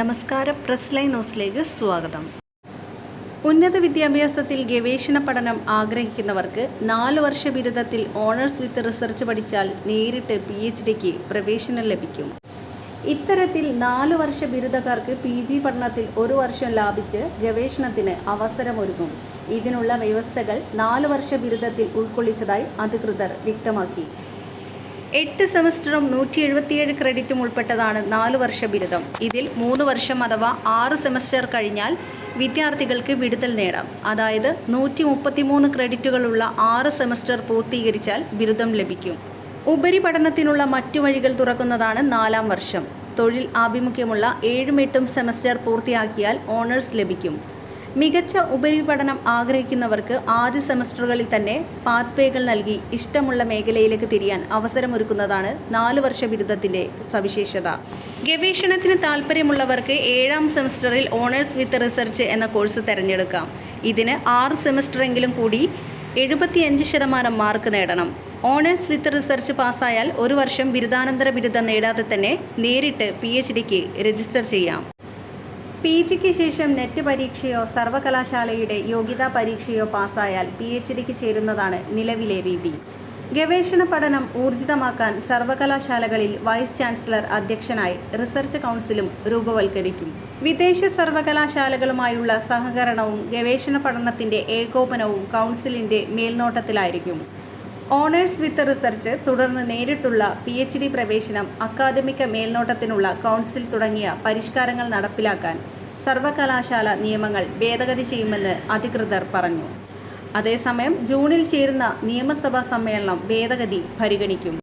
നമസ്കാരം press line ന്യൂസിലേക്ക് സ്വാഗതം. ഉന്നത വിദ്യാഭ്യാസത്തിൽ ഗവേഷണ പഠനം ആഗ്രഹിക്കുന്നവർക്ക് നാല് വർഷ ബിരുദത്തിൽ ഓണേഴ്സ് വിത്ത് റിസർച്ച് പഠിച്ചാൽ നേരിട്ട് പി എച്ച് ഡിക്ക് പ്രവേശനം ലഭിക്കും. ഇത്തരത്തിൽ നാല് വർഷ ബിരുദക്കാർക്ക് പി ജി പഠനത്തിൽ ഒരു വർഷം ലാഭിച്ച് ഗവേഷണത്തിന് അവസരമൊരുങ്ങും. ഇതിനുള്ള വ്യവസ്ഥകൾ നാല് വർഷ ബിരുദത്തിൽ ഉൾക്കൊള്ളിച്ചതായി അധികൃതർ വ്യക്തമാക്കി. എട്ട് സെമസ്റ്ററും നൂറ്റി എഴുപത്തിയേഴ് ക്രെഡിറ്റും ഉൾപ്പെട്ടതാണ് നാല് വർഷ ബിരുദം. ഇതിൽ മൂന്ന് വർഷം അഥവാ ആറ് സെമസ്റ്റർ കഴിഞ്ഞാൽ വിദ്യാർത്ഥികൾക്ക് വിടുതൽ നേടാം. അതായത് നൂറ്റി മുപ്പത്തിമൂന്ന് ക്രെഡിറ്റുകളുള്ള ആറ് സെമസ്റ്റർ പൂർത്തീകരിച്ചാൽ ബിരുദം ലഭിക്കും. ഉപരിപഠനത്തിനുള്ള മറ്റു വഴികൾ തുറക്കുന്നതാണ് നാലാം വർഷം. തൊഴിൽ ആഭിമുഖ്യമുള്ള ഏഴും എട്ടും സെമസ്റ്റർ പൂർത്തിയാക്കിയാൽ ഓണേഴ്സ് ലഭിക്കും. മികച്ച ഉപരിപഠനം ആഗ്രഹിക്കുന്നവർക്ക് ആദ്യ സെമസ്റ്ററുകളിൽ തന്നെ പാത്വേകൾ നൽകി ഇഷ്ടമുള്ള മേഖലയിലേക്ക് തിരിയാൻ അവസരമൊരുക്കുന്നതാണ് നാല് വർഷ ബിരുദത്തിന്റെ സവിശേഷത. ഗവേഷണത്തിന് താല്പര്യമുള്ളവർക്ക് ഏഴാം സെമസ്റ്ററിൽ ഓണേഴ്സ് വിത്ത് റിസർച്ച് എന്ന കോഴ്സ് തിരഞ്ഞെടുക്കാം. ഇതിന് ആറ് സെമസ്റ്ററെങ്കിലും കൂടി എഴുപത്തിയഞ്ച് ശതമാനം മാർക്ക് നേടണം. ഓണേഴ്സ് വിത്ത് റിസർച്ച് പാസ്സായാൽ ഒരു വർഷം ബിരുദാനന്തര ബിരുദം നേടാതെ തന്നെ നേരിട്ട് പി എച്ച് ഡിക്ക് രജിസ്റ്റർ ചെയ്യാം. പി ജിക്ക് ശേഷം നെറ്റ് പരീക്ഷയോ സർവകലാശാലയുടെ യോഗ്യതാ പരീക്ഷയോ പാസ്സായാൽ പി എച്ച് ഡിക്ക് ചേരുന്നതാണ് നിലവിലെ രീതി. ഗവേഷണ പഠനം ഊർജിതമാക്കാൻ സർവകലാശാലകളിൽ വൈസ് ചാൻസലർ അധ്യക്ഷനായി റിസർച്ച് കൗൺസിലും രൂപവൽക്കരിക്കും. വിദേശ സർവകലാശാലകളുമായുള്ള സഹകരണവും ഗവേഷണ പഠനത്തിന്റെ ഏകോപനവും കൗൺസിലിന്റെ മേൽനോട്ടത്തിലായിരിക്കും. ഓണേഴ്സ് വിത്ത് റിസർച്ച് തുടർന്ന് നേരിട്ടുള്ള പി എച്ച് ഡി പ്രവേശനം അക്കാദമിക മേൽനോട്ടത്തിനുള്ള കൗൺസിൽ തുടങ്ങിയ പരിഷ്കാരങ്ങൾ നടപ്പിലാക്കാൻ സർവകലാശാല നിയമങ്ങൾ ഭേദഗതി ചെയ്യുമെന്ന് അധികൃതർ പറഞ്ഞു. അതേസമയം ജൂണിൽ ചേരുന്ന നിയമസഭാ സമ്മേളനം ഭേദഗതി പരിഗണിക്കും.